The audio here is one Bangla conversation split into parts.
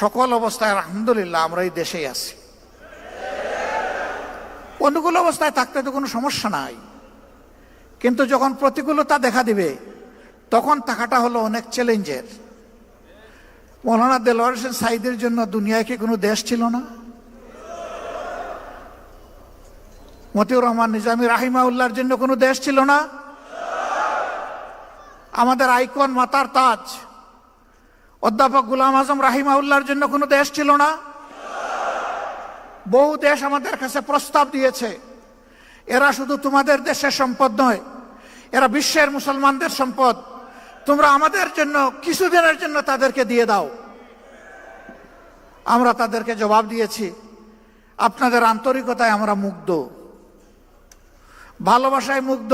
সকল অবস্থায় আলহামদুলিল্লাহ আমরা এই দেশেই আছি। অনুকূল অবস্থায় থাকতে তো কোনো সমস্যা নাই। কিন্তু যখন প্রতিকূলতা দেখা দিবে, তখন থাকাটা হলো অনেক চ্যালেঞ্জের। মৌলানা দেলোয়ার হোসেন সাইদের জন্য দুনিয়ায় কি কোনো দেশ ছিল না? মতিউর রহমান নিজামী রাহিমাউল্লাহর জন্য কোনো দেশ ছিল না? আমাদের আইকন মাতার তাজ অধ্যাপক গুলাম আজম রাহিমাউল্লাহর জন্য কোনো দেশ ছিল না। বহু দেশ আমাদের কাছে প্রস্তাব দিয়েছে, এরা শুধু তোমাদের দেশের সম্পদ নয়, এরা বিশ্বের মুসলমানদের সম্পদ। তোমরা আমাদের জন্য, কিছুদিনের জন্য তাদেরকে দিয়ে দাও। আমরা তাদেরকে জবাব দিয়েছি, আপনাদের আন্তরিকতায় আমরা মুগ্ধ, ভালোবাসায় মুগ্ধ,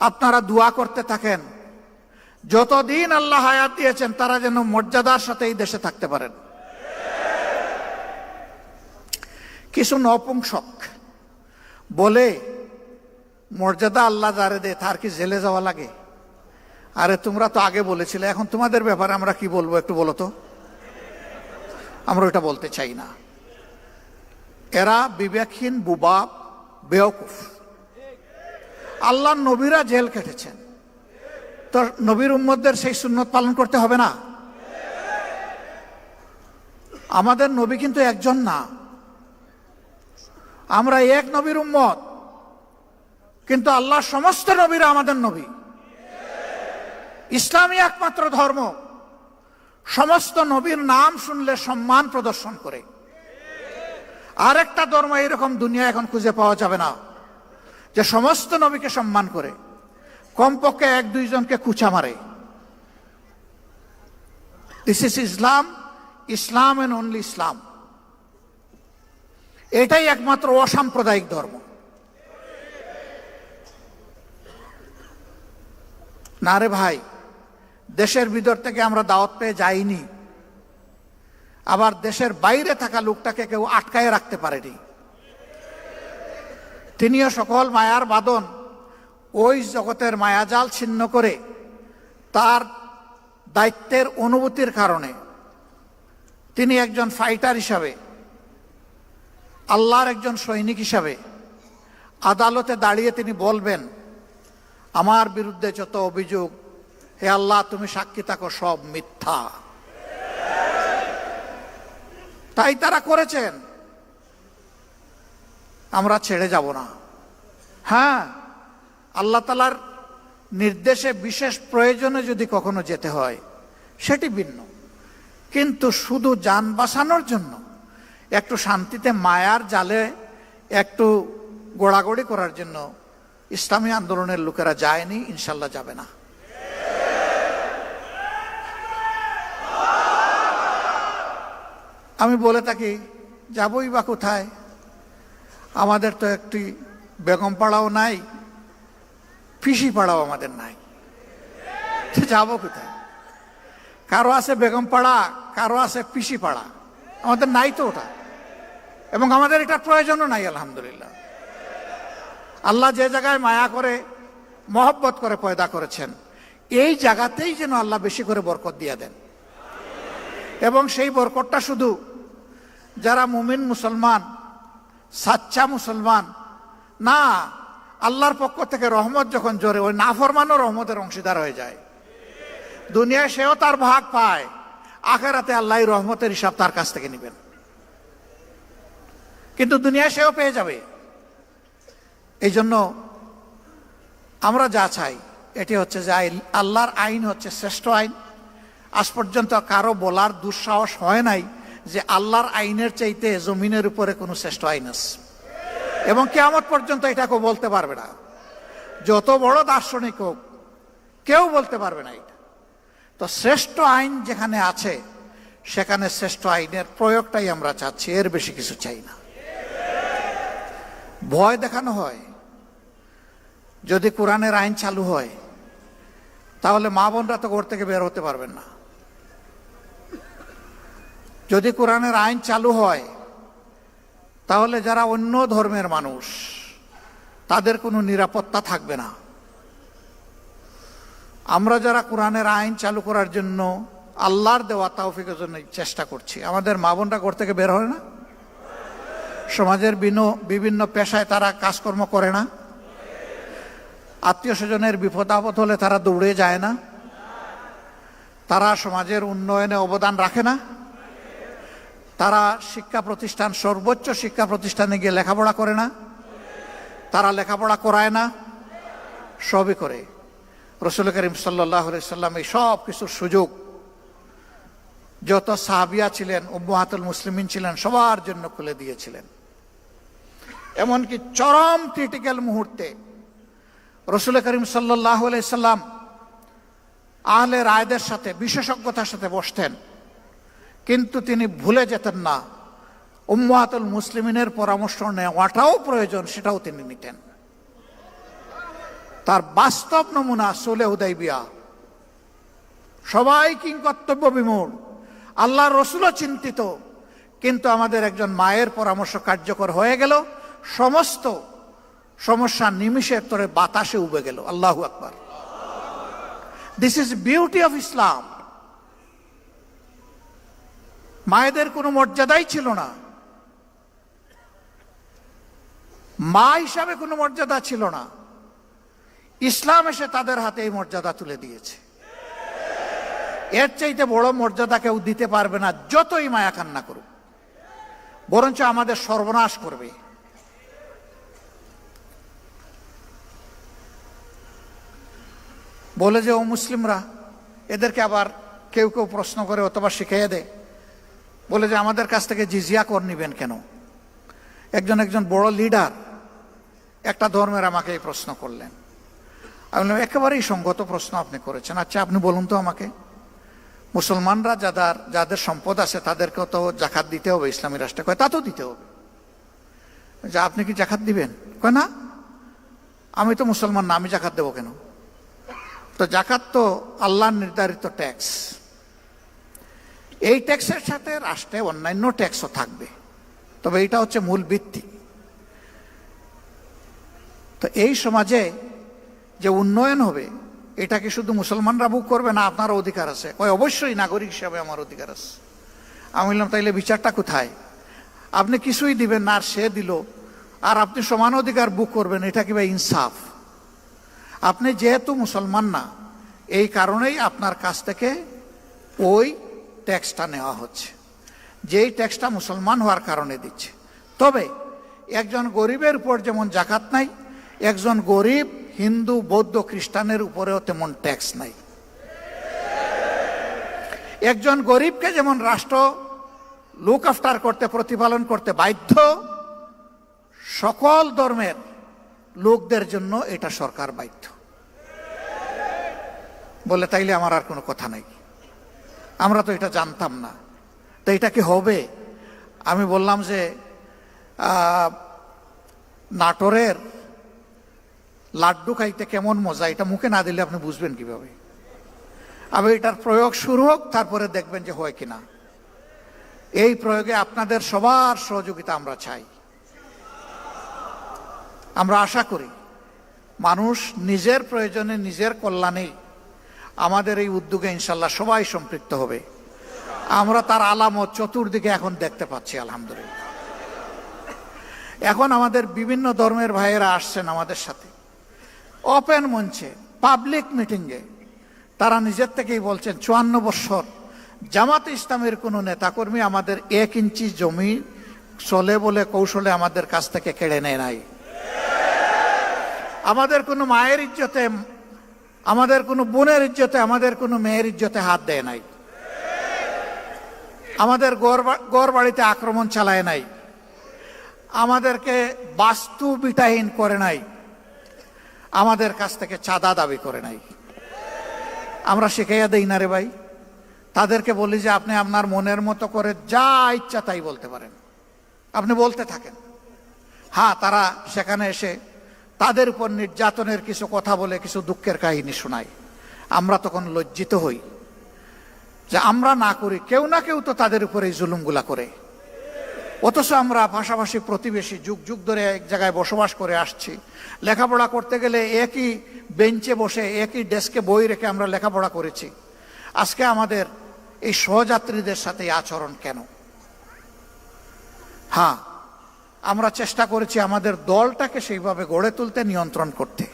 আপনারা দোয়া করতে থাকেন। যতদিন আল্লাহ হায়াত দিয়েছেন, তারা যেন মর্যাদার সাথে এই দেশে থাকতে পারেন। কিছু নপুংসক বলে, মর্যাদা আল্লাহ যারে দে তার কি জেলে যাওয়া লাগে? আরে, তোমরা তো আগে বলেছিলে, এখন তোমাদের ব্যাপারে আমরা কি বলব একটু বলো তো? আমরা ওটা বলতে চাই না। এরা বিবেকহীন, বুবাব, বেওকুফ। আল্লাহ নবীরা জেল কেটেছেন। তো নবীর উম্মদের সেই সুন্নত পালন করতে হবে না। আমাদের নবী কিন্তু একজন না। আমরা এক নবীর উম্মত, কিন্তু আল্লাহ সমস্ত নবীরা আমাদের নবী। ইসলামী একমাত্র ধর্ম। সমস্ত নবীর নাম শুনলে সম্মান প্রদর্শন করে। আরেকটা ধর্ম এরকম দুনিয়া এখন খুঁজে পাওয়া যাবে না, যে সমস্ত নবীকে সম্মান করে। কমপক্ষে এক দুইজনকে কুচা মারে। This is Islam Islam and only Islam এটাই একমাত্র অসাম্প্রদায়িক ধর্ম। না রে ভাই, দেশের ভিতর থেকে আমরা দাওয়াত পেয়ে যাইনি। আবার দেশের বাইরে থাকা লোকটাকে কেউ আটকায় রাখতে পারেনি। তিনিও সকল মায়ার বাদন ওই জগতের মায়াজাল ছিন্ন করে তার দায়িত্বের অনুভূতির কারণে তিনি একজন ফাইটার হিসাবে, আল্লাহর একজন সৈনিক হিসাবে আদালতে দাঁড়িয়ে তিনি বলবেন, আমার বিরুদ্ধে যত অভিযোগ, হে আল্লাহ, তুমি সাক্ষী থাকো, সব মিথ্যা। তাই তারা করেছেন। আমরা ছেড়ে যাব না। হ্যাঁ আল্লাহ তালার নির্দেশে বিশেষ প্রয়োজনে যদি কখনো যেতে হয়, সেটি ভিন্ন। কিন্তু শুধু যান বাঁচানোর জন্য, একটু শান্তিতে মায়ার জালে একটু গোড়াগড়ি করার জন্য ইসলামী আন্দোলনের লোকেরা যায়নি ইনশাল্লাহ যাবে না। আমি বলে থাকি, যাবই বা কোথায়, আমাদের তো একটি বেগম পাড়াও নাই পিসি পাড়াও আমাদের নাই। তো যাব কোথায়? কারও আছে বেগম পাড়া, কারও আছে পিসি পাড়া। আমাদের নাই তো ওটা। এবং আমাদের এটা প্রয়োজনও নাই, আলহামদুলিল্লাহ। আল্লাহ যে জায়গায় মায়া করে, মহব্বত করে পয়দা করেছেন, এই জায়গাতেই যেন আল্লাহ বেশি করে বরকত দিয়ে দেন। এবং সেই বরকতটা শুধু যারা মুমিন মুসলমান, সাচ্চা মুসলমান, না আল্লাহর পক্ষ থেকে রহমত যখন জোরে, ওই নাফরমানও রহমতের অংশীদার হয়ে যায়। দুনিয়ায় সেও তার ভাগ পায়। আখেরাতে আল্লাহ রহমতের হিসাব তার কাছ থেকে নেবেন। কিন্তু দুনিয়ায় সেও পেয়ে যাবে। এই জন্য আমরা যা চাই, এটি হচ্ছে যে আল্লাহর আইন হচ্ছে শ্রেষ্ঠ আইন। আজ পর্যন্ত কারও বলার দুঃসাহস হয় নাই যে আল্লাহর আইনের চাইতে জমিনের উপরে কোনো শ্রেষ্ঠ আইন আছে। এবং কেমন পর্যন্ত এটা কেউ বলতে পারবে না। যত বড় দার্শনিক হোক, কেউ বলতে পারবে না এটা। তো শ্রেষ্ঠ আইন যেখানে আছে, সেখানে শ্রেষ্ঠ আইনের প্রয়োগটাই আমরা চাচ্ছি, এর বেশি কিছু চাই না। ভয় দেখানো হয়। যদি কোরআনের আইন চালু হয়, তাহলে মা বোনরা তো ঘর থেকে বের হতে পারবেন না। যদি কোরআনের আইন চালু হয় তাহলে যারা অন্য ধর্মের মানুষ, তাদের কোনো নিরাপত্তা থাকবে না। আমরা যারা কোরআনের আইন চালু করার জন্য আল্লাহর দেওয়া তাওফিকের জন্য চেষ্টা করছি, আমাদের মা বোনরা ঘর থেকে বের হয় না? সমাজের বিনো- বিভিন্ন পেশায় তারা কাজকর্ম করে না? আত্মীয় স্বজনের বিপদ আপদ হলে তারা দৌড়ে যায় না? তারা সমাজের উন্নয়নে অবদান রাখে না? তারা শিক্ষা প্রতিষ্ঠান, সর্বোচ্চ শিক্ষা প্রতিষ্ঠানে গিয়ে লেখাপড়া করে না? তারা লেখাপড়া করায় না? সবই করে। রসুল করিম সাল্লাহ সাল্লাম এই সব কিছুর সুযোগ, যত সাহাবিয়া ছিলেন, উম্মাহাতুল মুসলিমিন ছিলেন, সবার জন্য খুলে দিয়েছিলেন। এমনকি চরম ক্রিটিক্যাল মুহূর্তে রসুল করিম সাল্লাহ সাল্লাম আহলে রায়দের সাথে, বিশেষজ্ঞতার সাথে বসতেন। কিন্তু তিনি ভুলে যেতেন না। উম্মাহাতুল মুসলিমিনের পরামর্শ নেওয়াটাও প্রয়োজন, সেটাও তিনি নিতেন। তার বাস্তব নমুনা সোলে উদয়বিয়া সবাই কিং কর্তব্য বিমূঢ়। আল্লাহ রসুলও চিন্তিত। কিন্তু আমাদের একজন মায়ের পরামর্শ কার্যকর হয়ে গেল। সমস্ত সমস্যা নিমিষের তরে বাতাসে উবে গেল। আল্লাহ আকবার। This is beauty of Islam মায়েদের কোনো মর্যাদাই ছিল না। মা হিসাবে কোনো মর্যাদা ছিল না। ইসলাম এসে তাদের হাতে এই মর্যাদা তুলে দিয়েছে। এর চাইতে বড় মর্যাদা কেউ দিতে পারবে না, যতই মায়া কান্না করুক। বরঞ্চ আমাদের সর্বনাশ করবে। বলে যে, ও মুসলিমরা, এদেরকে আবার কেউ কেউ প্রশ্ন করে অথবা শিখিয়ে দেয়। বলে যে আমাদের কাছ থেকে জিজিয়া কর নিবেন কেন? একজন একজন বড় লিডার একটা ধর্মের আমাকে এই প্রশ্ন করলেন। আমি বললাম, একেবারেই সঙ্গত প্রশ্ন আপনি করেছেন। আচ্ছা আপনি বলুন তো আমাকে। মুসলমানরা যাদের যাদের সম্পদ আছে তাদেরকেও তো জাকাত দিতে হবে, ইসলামী রাষ্ট্রে কয়, তা তো দিতে হবে। যে আপনি কি জাকাত দিবেন? কয়, না। আমি তো মুসলমান না, আমি জাকাত দেবো কেন? তো জাকাত তো আল্লাহর নির্ধারিত ট্যাক্স। এই ট্যাক্সের সাথে রাষ্ট্রে অন্যান্য ট্যাক্সও থাকবে। তবে এটা হচ্ছে মূল ভিত্তি। তো এই সমাজে যে উন্নয়ন হবে এটা কি শুধু মুসলমানরা বুক করবে না আপনার অধিকার আছে। ওই অবশ্যই নাগরিক হিসাবে আমার অধিকার আছে। আমি বললাম, তাইলে বিচারটা কোথায়? আপনি কিছুই দিবেন না, আর সে দিল। আর আপনি সমান অধিকার বুক করবেন, এটা কি ভাই ইনসাফ? আপনি যেহেতু মুসলমান না, এই কারণেই আপনার কাছ থেকে ওই ট্যাক্সটা নেওয়া হচ্ছে। যেই ট্যাক্সটা মুসলমান হওয়ার কারণে দিচ্ছে। তবে একজন গরিবের উপর যেমন জাকাত নাই, একজন গরিব, হিন্দু, বৌদ্ধ, খ্রিস্টানের উপরেও তেমন ট্যাক্স নাই। একজন গরিবকে যেমন রাষ্ট্র লুক আফটার করতে, প্রতিপালন করতে বাধ্য, সকল ধর্মের লোকদের জন্য এটা সরকার বাধ্য। বলে তাইলে আমার আর কোনো কথা নাই। আমরা তো এটা জানতাম না। তো এটা কি হবে? আমি বললাম যে নাটোরের লাড্ডু খাইতে কেমন মজা? এটা মুখে না দিলে আপনি বুঝবেন কীভাবে? আমি এটার প্রয়োগ শুরু হোক, তারপরে দেখবেন যে হয় কিনা। এই প্রয়োগে আপনাদের সবার সহযোগিতা আমরা চাই। আমরা আশা করি, মানুষ নিজের প্রয়োজনে নিজের কল্যাণে আমাদের এই উদ্যোগে ইনশাল্লাহ সবাই সম্পৃক্ত হবে। আমরা তার আলামত চতুর্দিকে এখন দেখতে পাচ্ছি, আলহামদুলিল্লাহ। এখন আমাদের বিভিন্ন ধর্মের ভাইয়েরা আসছেন আমাদের সাথে। ওপেন মঞ্চে পাবলিক মিটিংয়ে তারা নিজের থেকেই বলছেন, চুয়ান্ন বছর জামাত ইসলামের কোনো নেতাকর্মী আমাদের এক ইঞ্চি জমি চলে বলে কৌশলে আমাদের কাছ থেকে কেড়ে নেয় নাই। আমাদের কোনো মায়ের ইজ্জতে আমাদের কোনো বোনের ইজ্জতে, আমাদের কোনো মেয়ের ইজ্জতে হাত দেয় নাই। আমাদের গড় বাড়িতে আক্রমণ চালায় নাই। আমাদেরকে বাস্তু বিটাহীন করে নাই। আমাদের কাছ থেকে চাঁদা দাবি করে নাই। আমরা শিখাইয়া দেই না রে ভাই। তাদেরকে বলি যে, আপনি আপনার মনের মতো করে যা ইচ্ছা তাই বলতে পারেন। আপনি বলতে থাকেন। হ্যাঁ তারা সেখানে এসে তাদের উপর নির্যাতনের কিছু কথা বলে কিছু দুঃখের কাহিনী শোনায় আমরা তখন লজ্জিত হই যে আমরা না করি, কেউ না কেউ তো তাদের উপরে এই জুলুমগুলা করে। অথচ আমরা পাশাপাশি প্রতিবেশী যুগ যুগ ধরে এক জায়গায় বসবাস করে আসছি। লেখাপড়া করতে গেলে একই বেঞ্চে বসে, একই ডেস্কে বই রেখে আমরা লেখাপড়া করেছি। আজকে আমাদের এই সহযাত্রীদের সাথে আচরণ কেন? হ্যাঁ আমরা চেষ্টা করেছি আমাদের দলটাকে সেইভাবে গড়ে তুলতে, নিয়ন্ত্রণ করতে।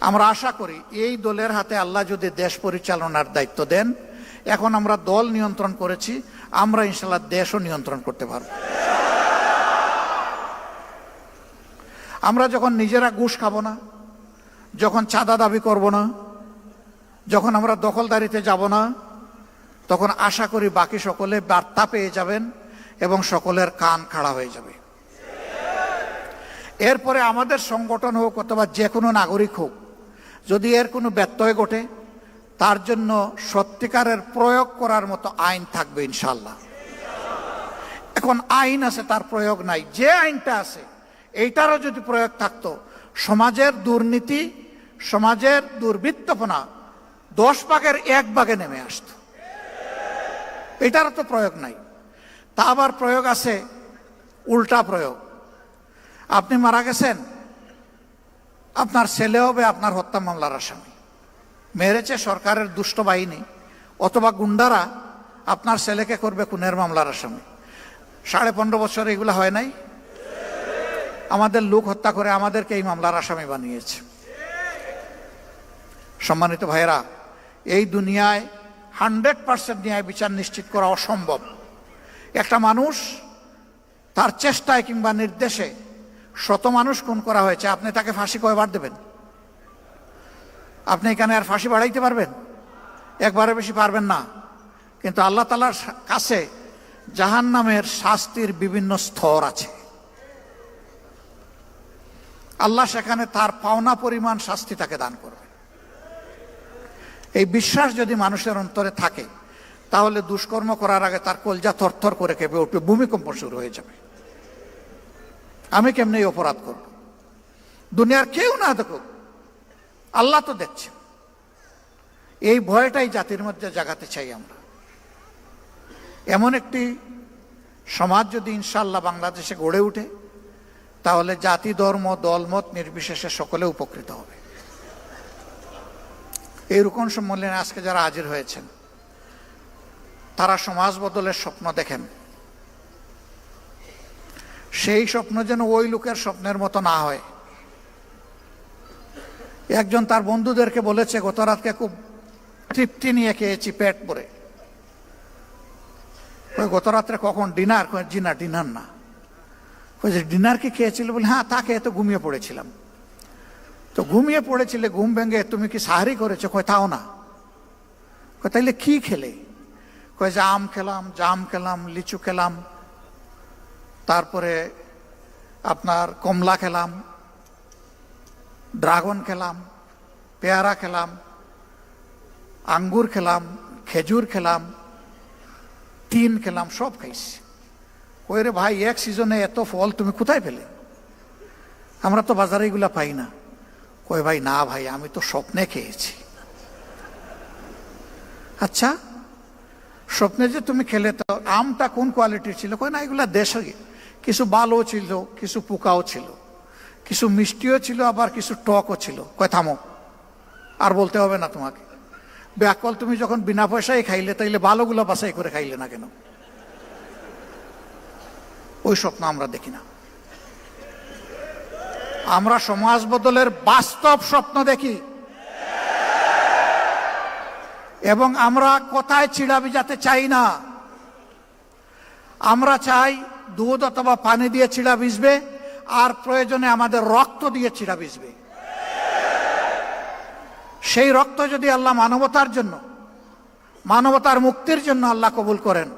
আমরা আশা করি এই দলের হাতে আল্লাহ যদি দেশ পরিচালনার দায়িত্ব দেন, এখন আমরা দল নিয়ন্ত্রণ করেছি, আমরা ইনশাল্লাহ দেশও নিয়ন্ত্রণ করতে পারব। আমরা যখন নিজেরা ঘুষ খাব না, যখন চাঁদা দাবি করব না, যখন আমরা দখলদারিতে যাব না, তখন আশা করি বাকি সকলে বার্তা পেয়ে যাবেন এবং সকলের কান খাড়া হয়ে যাবে। এরপরে আমাদের সংগঠন হোক অথবা যে কোনো নাগরিক হোক, যদি এর কোনো ব্যত্যয় ঘটে, তার জন্য সত্যিকারের প্রয়োগ করার মতো আইন থাকবে ইনশাল্লাহ এখন আইন আছে, তার প্রয়োগ নাই। যে আইনটা আছে, এইটারও যদি প্রয়োগ থাকতো, সমাজের দুর্নীতি, সমাজের দুর্বৃত্তপনা দশ ভাগের এক ভাগে নেমে আসতো। এটারও তো প্রয়োগ নাই। তা আবার প্রয়োগ আছে, উল্টা প্রয়োগ। আপনি মারা গেছেন, আপনার ছেলে হবে আপনার হত্যা মামলার আসামি। মেরেছে সরকারের দুষ্ট বাহিনী, অথবা গুন্ডারা আপনার ছেলেকে করবে খুনের মামলার আসামি। সাড়ে পনেরো বছর এগুলো হয় নাই? আমাদের লোক হত্যা করে আমাদেরকে এই মামলার আসামি বানিয়েছে। সম্মানিত ভাইয়েরা, এই দুনিয়ায় হান্ড্রেড পার্সেন্ট ন্যায় বিচার নিশ্চিত করা অসম্ভব। একটা মানুষ তার চেষ্টায় কিংবা নির্দেশে শত মানুষ খুন করা হয়েছে, আপনি তাকে ফাঁসি কয়বার দেবেন? আপনি এখানে আর ফাঁসি বাড়াইতে পারবেন? একবারে বেশি পারবেন না। কিন্তু আল্লাহ তালার কাছে জাহান নামের শাস্তির বিভিন্ন স্তর আছে। আল্লাহ সেখানে তার পাওনা পরিমাণ শাস্তি তাকে দান করবে এই বিশ্বাস যদি মানুষের অন্তরে থাকে তাহলে দুষ্কর্ম করার আগে তার কলজা থরথর করে কেঁপে উঠবে, ভূমিকম্প শুরু হয়ে যাবে। আমি কেমনি অপরাধ করব? দুনিয়ার কেউ না দেখুক, আল্লাহ তো দেখছে এই ভয়টাই জাতির মধ্যে জাগাতে চাই আমরা। এমন একটি সমাজ যদি ইনশাল্লাহ বাংলাদেশে গড়ে উঠে, তাহলে জাতি, ধর্ম দলমত নির্বিশেষে সকলে উপকৃত হবে। এই রুকন সম্মেলনে আজকে যারা হাজির হয়েছেন তারা সমাজ বদলের স্বপ্ন দেখেন। সেই স্বপ্ন যেন ওই লোকের স্বপ্নের মতো না হয়। একজন তার বন্ধুদেরকে বলেছে গত রাতকে খুব তৃপ্তি নিয়ে খেয়েছি পেট ভরে। ওই গত রাত্রে কখন ডিনার? জিনা ডিনার না। ওই যে ডিনার কি খেয়েছিল বলে হ্যাঁ তাকে এত ঘুমিয়ে পড়েছিলাম। তো ঘুমিয়ে পড়েছিলে, ঘুম ভেঙে তুমি কি সাহারি করেছ? কয় তাও না। তাইলে কি খেলে? কয় যে আম খেলাম জাম খেলাম, লিচু খেলাম। তারপরে আপনার কমলা খেলাম, ড্রাগন খেলাম, পেয়ারা খেলাম, আঙ্গুর খেলাম, খেজুর খেলাম, তিন খেলাম, সব খাইছি। ওই রে ভাই, এক সিজনে এত ফল, তুমি কোথায় পেলে? আমরা তো বাজারে এগুলা পাই না। কই ভাই, না ভাই, আমি তো স্বপ্নে খেয়েছি। আচ্ছা? স্বপ্নে যে তুমি খেলে তো আমটা কোন কোয়ালিটির ছিল? কই না, এগুলা দেশে কিছু বালও ছিল, কিছু পোকাও ছিল। কিছু মিষ্টিও ছিল, আবার কিছু টকও ছিল। কয়, থামো। আর বলতে হবে না তোমাকে। ব্যাকল তুমি যখন বিনা পয়সায় খাইলে, তাইলে ভালোগুলো বাছাই করে খাইলে না কেন? ওই স্বপ্ন আমরা দেখি না। আমরা সমাজ বদলের বাস্তব স্বপ্ন দেখি। এবং আমরা কোথায় চিড়া ভিজাতে চাই না? আমরা চাই দুধ অথবা পানি দিয়ে চিড়া ভিজবে, আর প্রয়োজনে আমাদের রক্ত দিয়ে চিড়া ভিজবে। সেই রক্ত যদি আল্লাহ মানবতার জন্য, মানবতার মুক্তির জন্য আল্লাহ কবুল করেন,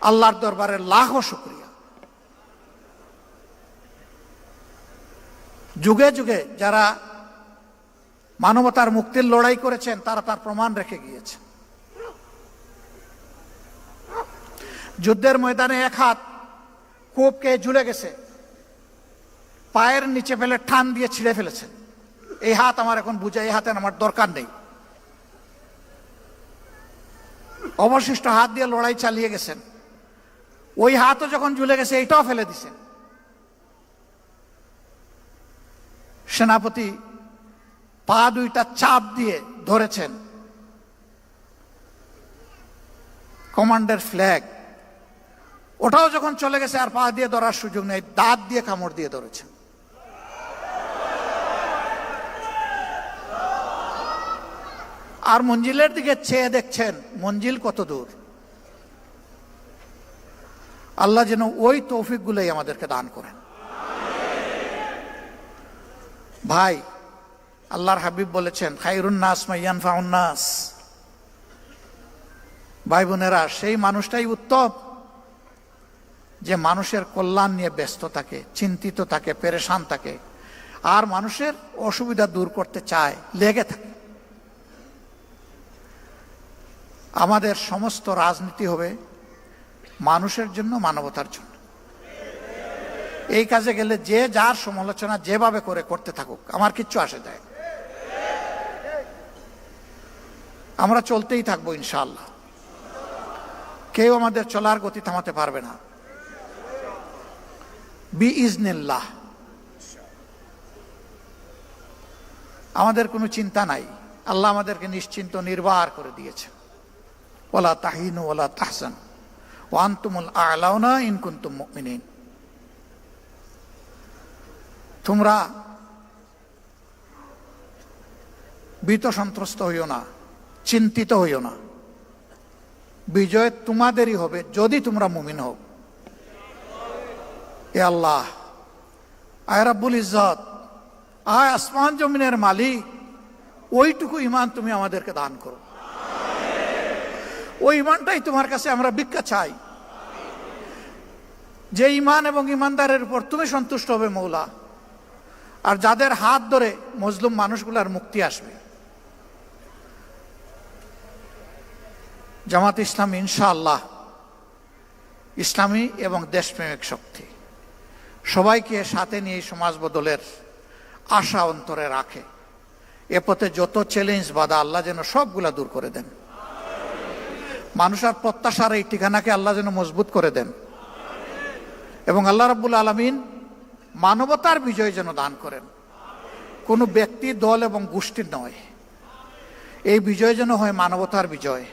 আল্লাহর দরবারে লাখো শুক্রিয়া। যুগে যুগে যারা মানবতার মুক্তির লড়াই করেছেন, তারা তার প্রমাণ রেখে গিয়েছে। যুদ্ধের ময়দানে এক হাত কোপকে ঝুলে গেছে, পায়ের নিচে ফেলে ঠান দিয়ে ছিঁড়ে ফেলেছেন এই হাত আমার এখন বুঝে, এই হাতে আমার দরকার নেই। অবশিষ্ট হাত দিয়ে লড়াই চালিয়ে গেছেন। ওই হাতও যখন ঝুলে গেছে, এইটাও ফেলে দিছেন সেনাপতি পা দুইটা চাপ দিয়ে ধরেছেন। কমান্ডের ফ্ল্যাগ। ওটাও যখন চলে গেছে, আর পা দিয়ে ধরার সুযোগ নেই, দাঁত দিয়ে কামড় দিয়ে ধরেছেন। আর মঞ্জিলের দিকে চেয়ে দেখছেন, মঞ্জিল কত দূর। আল্লাহ যেন ওই তৌফিকগুলোই আমাদেরকে দান করেন। ভাই আল্লাহর হাবিব বলেছেন, খাইরুন নাস মাইয়ান ফাউন্নাস ভাই বোনেরা, সেই মানুষটাই উত্তম, যে মানুষের কল্যাণ নিয়ে ব্যস্ত থাকে, চিন্তিত থাকে, পেরেশান থাকে, আর মানুষের অসুবিধা দূর করতে চায়, লেগে থাকে। আমাদের সমস্ত রাজনীতি হবে মানুষের জন্য, মানবতার জন্য। এই কাজে গেলে যে যার সমালোচনা যেভাবে করে করতে থাকুক, আমার কিচ্ছু আসে যায় না। আমরা চলতেই থাকব ইনশাআল্লাহ। কেউ আমাদের চলার গতি থামাতে পারবে না। বি ইজনিল্লাহ আমাদের কোনো চিন্তা নাই। আল্লাহ আমাদেরকে নিশ্চিন্ত নির্বাহ করে দিয়েছে। ওলা তাহিনু ওলা তাহসান। ওয়ান্তুমুল আলাউনা ইনকুন্তুম মুমিনিন। তোমরা ভীত সন্ত্রস্ত হইও না। চিন্তিত হইও না। বিজয় তোমাদেরই হবে, যদি তোমরা মুমিন হও। এ আল্লাহ, আয় রাব্বুল ইজ্জত, আয় আসমান জমিনের মালিক, ওইটুকু ইমান তুমি আমাদেরকে দান করো। ওই ইমানটাই তোমার কাছে আমরা ভিক্ষা চাই। যে ইমান এবং ইমানদারের উপর তুমি সন্তুষ্ট হবে মৌলা। আর যাদের হাত ধরে মজলুম মানুষগুলার মুক্তি আসবে। জামাত ইসলাম ইনশাআল্লাহ ইসলামী এবং দেশপ্রেমিক শক্তি। সবাইকে সাথে নিয়ে সমাজ বদলের আশা অন্তরে রাখে। এ পথে যত চ্যালেঞ্জ বাধা আল্লাহ যেন সবগুলা দূর করে দেন। মানুষের প্রত্যাশার এই ঠিকানাকে আল্লাহ যেন মজবুত করে দেন। এবং আল্লাহ রাব্বুল আলমিন মানবতার বিজয় যেন দান করেন। কোনো ব্যক্তি দল এবং গোষ্ঠীর নয়। এই বিজয় যেন হয় মানবতার বিজয়।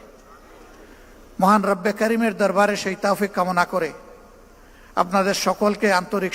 মহান রব্বে করিমের দরবারে সেই তাফিক কামনা করে। আপনাদের সকলকে আন্তরিক